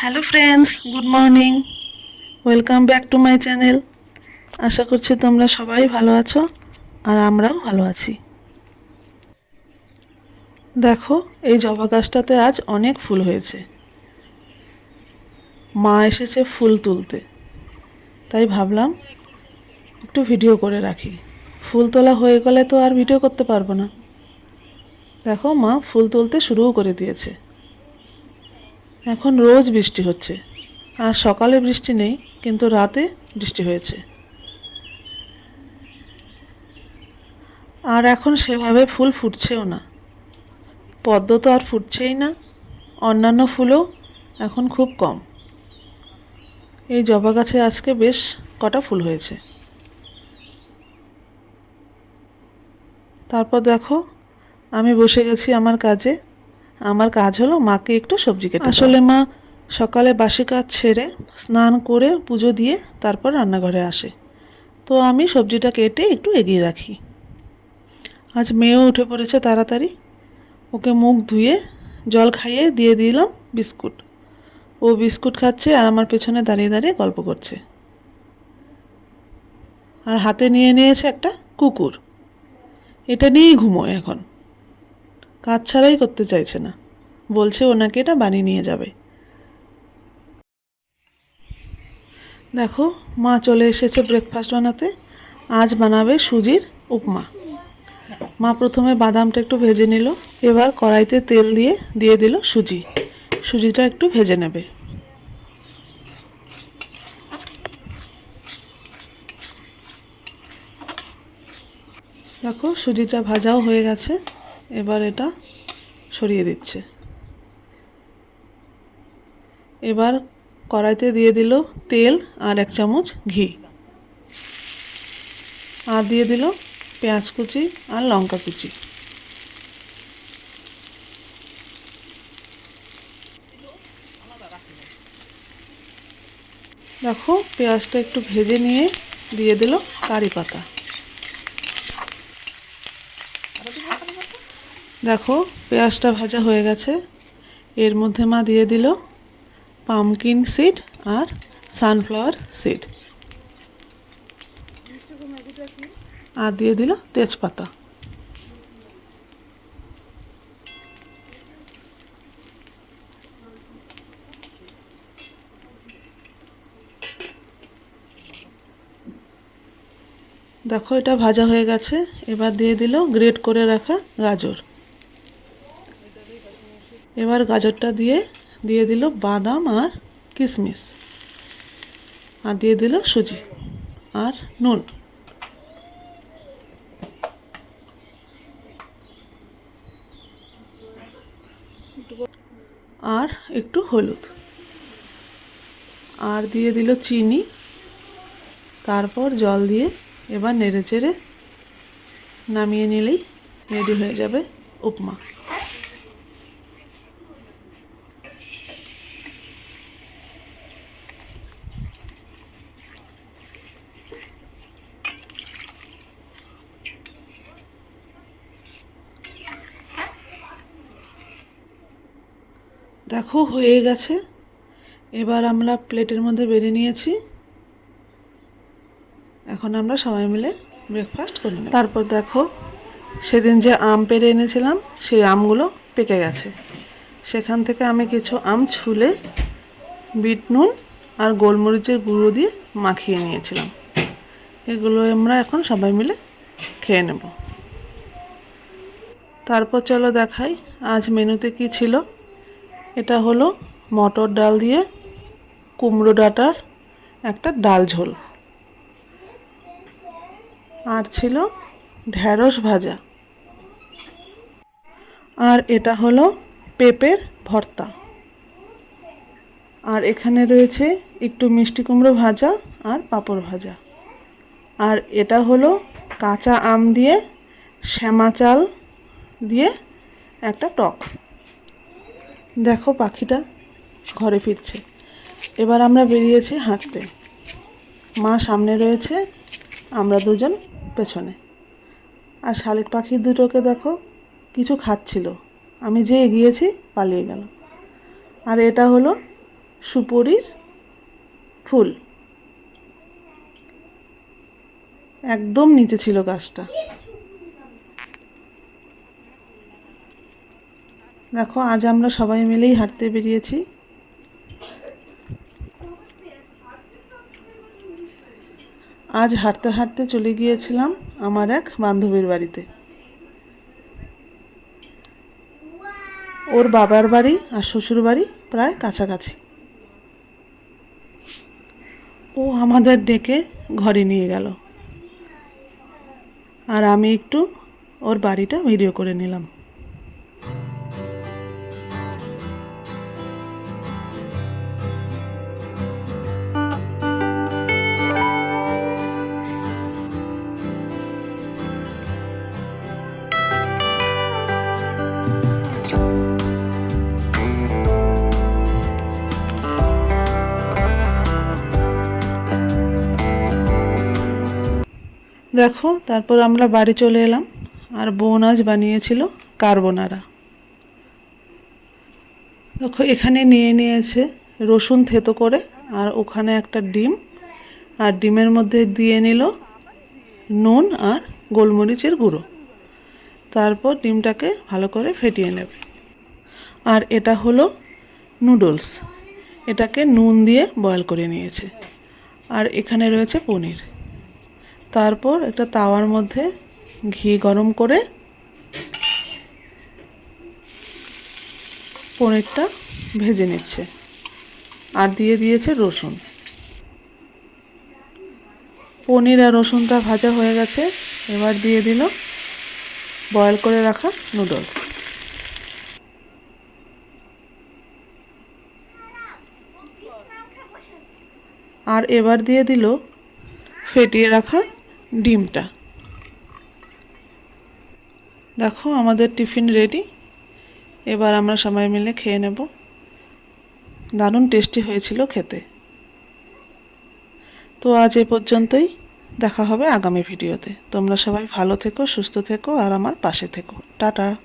Hello friends good morning welcome back to my channel আশা করছি তোমরা সবাই ভালো আছো আর আমরাও ভালো আছি। দেখো, এই জবা গাছটাতে আজ অনেক ফুল হয়েছে। মা এসেছে ফুল তুলতে। তাই ভাবলাম, একটু ভিডিও করে রাখি। ফুল তোলা হয়ে গেলে তো আর ভিডিও করতে পারব না। দেখো, মা ফুল তুলতে শুরুও করে দিয়েছে। এখন রোজ বৃষ্টি হচ্ছে। আর সকালে বৃষ্টি নেই, কিন্তু রাতে বৃষ্টি হয়েছে। আর এখন সেভাবে ফুল ফুটছেও না। পদ্ম তো আর ফুটছেই না, অন্যান্য ফুলও এখন খুব কম। এই জবা গাছে আজকে বেশ কটা ফুল হয়েছে। তারপর দেখো, আমি বসে গেছি আমার কাজে। আমার কাজ হলো মাকে একটু সবজি কেটে আসলে মা সকালে বাসি কাজ ছেড়ে স্নান করে পুজো দিয়ে তারপর রান্নাঘরে আসে। তো আমি সবজিটা কেটে একটু এগিয়ে রাখি। আজ মেয়েও উঠে পড়েছে তাড়াতাড়ি। ওকে মুখ ধুয়ে জল খাইয়ে দিয়ে দিলাম বিস্কুট। ও বিস্কুট খাচ্ছে আর আমার পেছনে দাঁড়িয়ে দাঁড়িয়ে গল্প করছে। আর হাতে নিয়ে নিয়েছে একটা কুকুর। এটা নিয়েই ঘুমোয় এখন। কাজ ছাড়াই করতে চাইছে না। বলছে ওনাকে এটা বানিয়ে নিয়ে যাবে। দেখো, মা চলে এসেছে ব্রেকফাস্ট বানাতে। আজ বানাবে সুজির উপমা। মা প্রথমে বাদামটা একটু ভেজে নিল, এবার কড়াইতে তেল দিয়ে দিয়ে দিল সুজি। সুজিটা একটু ভেজে নেবে। দেখো, সুজিটা ভাজাও হয়ে গেছে। এবার এটা সরিয়ে দিচ্ছে। এবার কড়াইতে দিয়ে দিল তেল আর এক চামচ ঘি। আর দিয়ে দিল পেঁয়াজ কুচি আর লঙ্কা কুচি। দেখো, পেঁয়াজটা একটু ভেজে নিয়ে দিয়ে দিল কারি পাতা। দেখো, পেঁয়াজটা ভাজা হয়ে গেছে। এর মধ্যে মা দিয়ে দিল পামকিন সিড আর সানফ্লাওয়ার সিড আর দিয়ে দিল তেজপাতা। দেখো, এটা ভাজা হয়ে গেছে। এবার দিয়ে দিল গ্রেট করে রাখা গাজর। এবার গাজরটা দিয়ে দিয়ে দিল বাদাম আর কিশমিশ আর দিয়ে দিল সুজি আর নুন। আর একটু হলুদ। আর দিয়ে দিল চিনি। তারপর জল দিয়ে এবার নেড়ে চেড়ে নামিয়ে নিলেই রেডি হয়ে যাবে উপমা। দেখো, হয়ে গেছে। এবার আমরা প্লেটের মধ্যে বেড়ে নিয়েছি। এখন আমরা সবাই মিলে ব্রেকফাস্ট করে তারপর দেখো, সেদিন যে আম পেড়ে এনেছিলাম, সেই আমগুলো পেকে গেছে। সেখান থেকে আমি কিছু আম ছুলে বিট নুন আর গোলমরিচের গুঁড়ো দিয়ে মাখিয়ে নিয়েছিলাম। এগুলো আমরা এখন সবাই মিলে খেয়ে নেব। তারপর চলো দেখাই, আজ মেনুতে কি ছিল। এটা হলো মটর ডাল দিয়ে কুমড়ো ডাঁটার একটা ডাল ঝোল। আর ছিল ঢ্যাঁড়স ভাজা। আর এটা হলো পেঁপের ভর্তা। আর এখানে রয়েছে একটু মিষ্টি কুমড়ো ভাজা আর পাঁপড় ভাজা। আর এটা হলো কাঁচা আম দিয়ে শ্যামা চাল দিয়ে একটা টক। দেখো পাখিটা ঘরে ফিরছে। এবার আমরা বেরিয়েছি হাঁটতে। মা সামনে রয়েছে, আমরা দুজন পেছনে। আর শালিক পাখি দুটোকে দেখো, কিছু খাচ্ছিল। আমি যে এগিয়েছি, পালিয়ে গেল। আর এটা হলো সুপরির ফুল। একদম নিচে ছিল গাছটা। দেখো, আজ আমরা সবাই মিলেই হাঁটতে বেরিয়েছি। আজ হাঁটতে হাঁটতে চলে গিয়েছিলাম আমার এক বান্ধবীর বাড়িতে। ওর বাবার বাড়ি আর শ্বশুর বাড়ি প্রায় কাছাকাছি। ও আমাদের ডেকে ঘরে নিয়ে গেল। আর আমি একটু ওর বাড়িটা ভিডিও করে নিলাম। দেখো, তারপর আমরা বাড়ি চলে এলাম। আর বোন আজ বানিয়েছিল কার্বোনারা। দেখো, এখানে নিয়ে নিয়েছে রসুন থেতো করে, আর ওখানে একটা ডিম। আর ডিমের মধ্যে দিয়ে নিল নুন আর গোলমরিচের গুঁড়ো। তারপর ডিমটাকে ভালো করে ফেটিয়ে নেবে। আর এটা হলো নুডলস। এটাকে নুন দিয়ে বয়েল করে নিয়েছে। আর এখানে রয়েছে পনির। তারপর একটা তাওয়ার মধ্যে ঘি গরম করে পনিরটা ভেজে নিচ্ছে। আর দিয়ে দিয়েছে রসুন। পনির আর রসুনটা ভাজা হয়ে গেছে। এবার দিয়ে দিল বয়েল করে রাখা নুডলস। আর এবার দিয়ে দিল ফেটিয়ে রাখা ডিমটা। দেখো, আমাদের টিফিন রেডি এবার আমরা সবাই মিলে খেয়ে নেব। দারুণ টেস্টি হয়েছিল খেতে। তো আজ এ পর্যন্তই। দেখা হবে আগামী ভিডিওতে তোমরা সবাই ভালো থেকো, সুস্থ থেকো, আর আমার পাশে থেকো। টাটা।